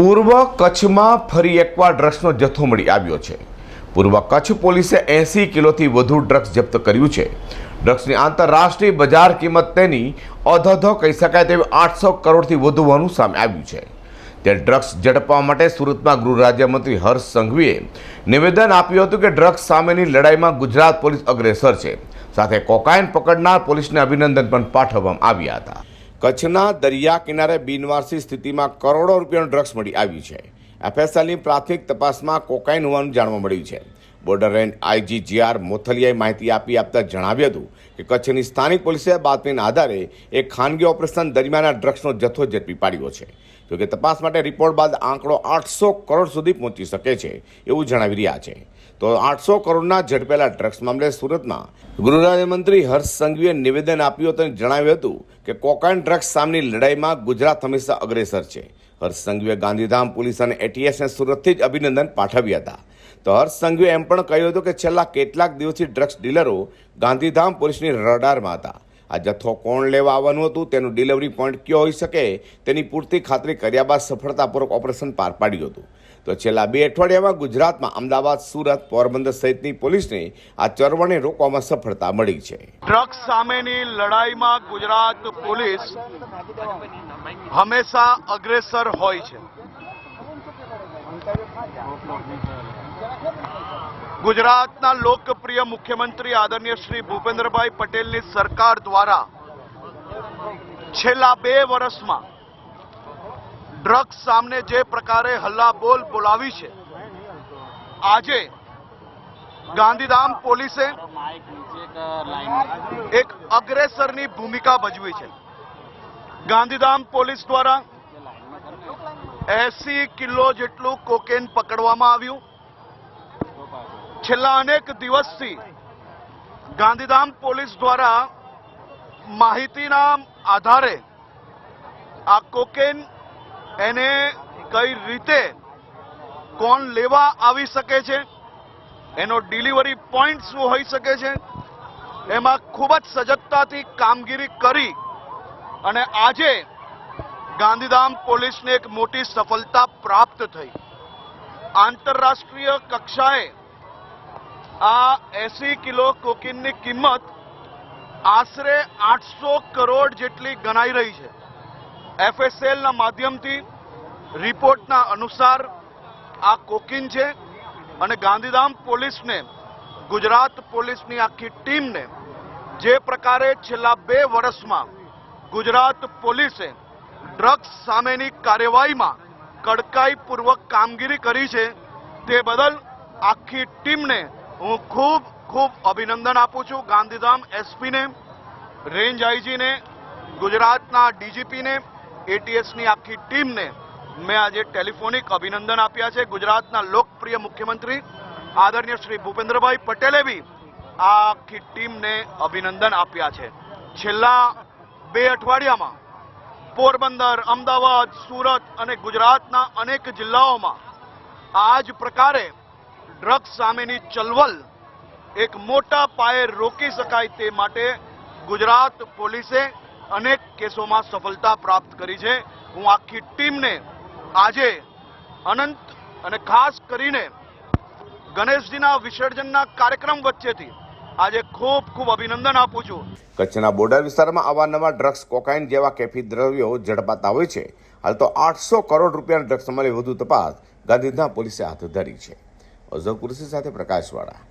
પૂર્વ કચ્છમાં ફરી એકવાર ડ્રગ્સનો જથ્થો મળી આવ્યો છે. પૂર્વ કચ્છ પોલીસે એંસી કિલોથી વધુ ડ્રગ્સ જપ્ત કર્યું છે. ડ્રગ્સની આંતરરાષ્ટ્રીય બજાર કિંમત તેની અધધ કહી શકાય તેવી આઠસો કરોડથી વધુ હોવાનું સામે આવ્યું છે. તે ડ્રગ્સ ઝડપવા માટે સુરતમાં ગૃહ રાજ્યમંત્રી હર્ષ સંઘવીએ નિવેદન આપ્યું હતું કે ડ્રગ્સ સામેની લડાઈમાં ગુજરાત પોલીસ અગ્રેસર છે. સાથે કોકાઇન પકડનાર પોલીસને અભિનંદન પણ પાઠવવામાં આવ્યા હતા. કચ્છના દરિયા કિનારે બિનવારસી સ્થિતિમાં કરોડો રૂપિયાનું ડ્રગ્સ મળી આવ્યું છે. એફએસએલની પ્રાથમિક તપાસમાં કોકાઇન હોવાનું જાણવા મળ્યું છે. Border range IG G R મોથલિયાએ માહિતી આપી આપતા જણાવ્યું હતું કે કચ્છની સ્થાનિક પોલીસે બાતમીના આધારે એક ખાનગી ઓપરેશન દરમિયાન ડ્રગ્સનો જથ્થો ઝડપી પાડ્યો છે. જોકે તપાસ માટે રિપોર્ટ બાદ આંકડો આઠસો કરોડ સુધી પહોંચી શકે છે એવું જણાવી રહ્યા છે. તો આઠસો કરોડના ઝડપેલા ડ્રગ્સ મામલે સુરતમાં ગૃહ રાજ્યમંત્રી હર્ષ સંઘવીએ નિવેદન આપ્યું હતું અને જણાવ્યું હતું કે કોકાઇન ડ્રગ્સ સામેની લડાઈમાં ગુજરાત હંમેશા અગ્રેસર છે. હર્ષ સંઘવીએ ગાંધીધામ પોલીસ અને એટીએસને સુરતથી જ અભિનંદન પાઠવ્યા હતા. તો હર્ષ સંઘવીએ એમ પણ કહ્યું હતું કે છેલ્લા કેટલાક દિવસથી ડ્રગ્સ ડીલરો ગાંધીધામ પોલીસની રડારમાં હતા. આ જથ્થો કોણ લેવા આવવાનું હતું, તેનું ડિલિવરી પોઈન્ટ કયો હોઈ શકે, તેની પૂરતી ખાતરી કર્યા બાદ સફળતાપૂર્વક ઓપરેશન પાર પાડ્યું હતું. તો છેલ્લા બે અઠવાડિયામાં ગુજરાતમાં અમદાવાદ, સુરત, પોરબંદર સહિતની પોલીસને આ ચળવળને રોકવામાં સફળતા મળી છે. ડ્રગ્સ સામેની લડાઈમાં ગુજરાત પોલીસ હંમેશા અગ્રેસર હોય છે. ગુજરાતના લોકપ્રિય મુખ્યમંત્રી આદરણીય શ્રી ભૂપેન્દ્રભાઈ પટેલની સરકાર દ્વારા છેલ્લા બે વર્ષમાં ડ્રગ્સ સામે જે પ્રકારે હલ્લાબોલ બોલાવી છે, આજે ગાંધીધામ પોલીસે એક અગ્રેસરની ભૂમિકા ભજવી છે. ગાંધીધામ પોલીસ દ્વારા એસી કિલો જેટલું કોકેન પકડવામાં આવ્યું. છેલ્લા અનેક દિવસથી ગાંધીધામ પોલીસ દ્વારા માહિતીના આધારે આ કોકેન એને કઈ રીતે કોણ લેવા આવી શકે છે, એનો ડિલિવરી પોઈન્ટ શું હોઈ શકે છે, એમાં ખૂબ જ સજગતાથી કામગીરી કરી અને આજે ગાંધીધામ પોલીસને એક મોટી સફળતા પ્રાપ્ત થઈ. આંતરરાષ્ટ્રીય કક્ષાએ આ એસી કિલો કોકીનની કિંમત આશરે આઠસો કરોડ જેટલી ગણાઈ રહી છે. એફએસએલના માધ્યમથી રિપોર્ટના અનુસાર આ કોકીન છે અને ગાંધીધામ પોલીસને, ગુજરાત પોલીસની આખી ટીમને જે પ્રકારે છેલ્લા બે વર્ષમાં ગુજરાત પોલીસે ડ્રગ્સ સામેની કાર્યવાહીમાં કડકાઈપૂર્વક કામગીરી કરી છે. તે બદલ આખી ટીમને હું ખૂબ ખૂબ અભિનંદન આપું છું. ગાંધીધામ એસપીને, રેન્જ આઈજીને, ગુજરાતના ડીજીપીને, એટીએસની આખી ટીમને મેં આજે ટેલિફોનિક અભિનંદન આપ્યા છે. ગુજરાતના લોકપ્રિય મુખ્યમંત્રી, આદરણીય શ્રી ભૂપેન્દ્રભાઈ પટેલે બી આખી ટીમને અભિનંદન આપ્યા છે. છેલ્લા બે અઠવાડિયામાં પોરબંદર, અમદાવાદ, સુરત અને ગુજરાતના અનેક જિલ્લાઓમાં આ જ પ્રકારે ડ્રગ્સ સામેની ચલવલ એક મોટા પાયે રોકી શકાય તે માટે ગુજરાત પોલીસે અનેક કેસોમાં સફળતા પ્રાપ્ત કરી છે. હું આખી ટીમને આજે અનંત અને ખાસ કરીને ગણેશજીના વિસર્જનના કાર્યક્રમ વચ્ચેથી આજે ખૂબ ખૂબ અભિનંદન આપું છું. કચ્છના બોર્ડર વિસ્તારમાં અવારનવાર ડ્રગ્સ, કોકાઇન જેવા કેફી દ્રવ્યો ઝડપાતા હોય છે. હાલ તો આઠસો કરોડ રૂપિયાના ડ્રગ્સ મામલે વધુ તપાસ ગાંધીધામ પોલીસે હાથ ધરી છે. અઝર કુરશી સાથે પ્રકાશવાળા.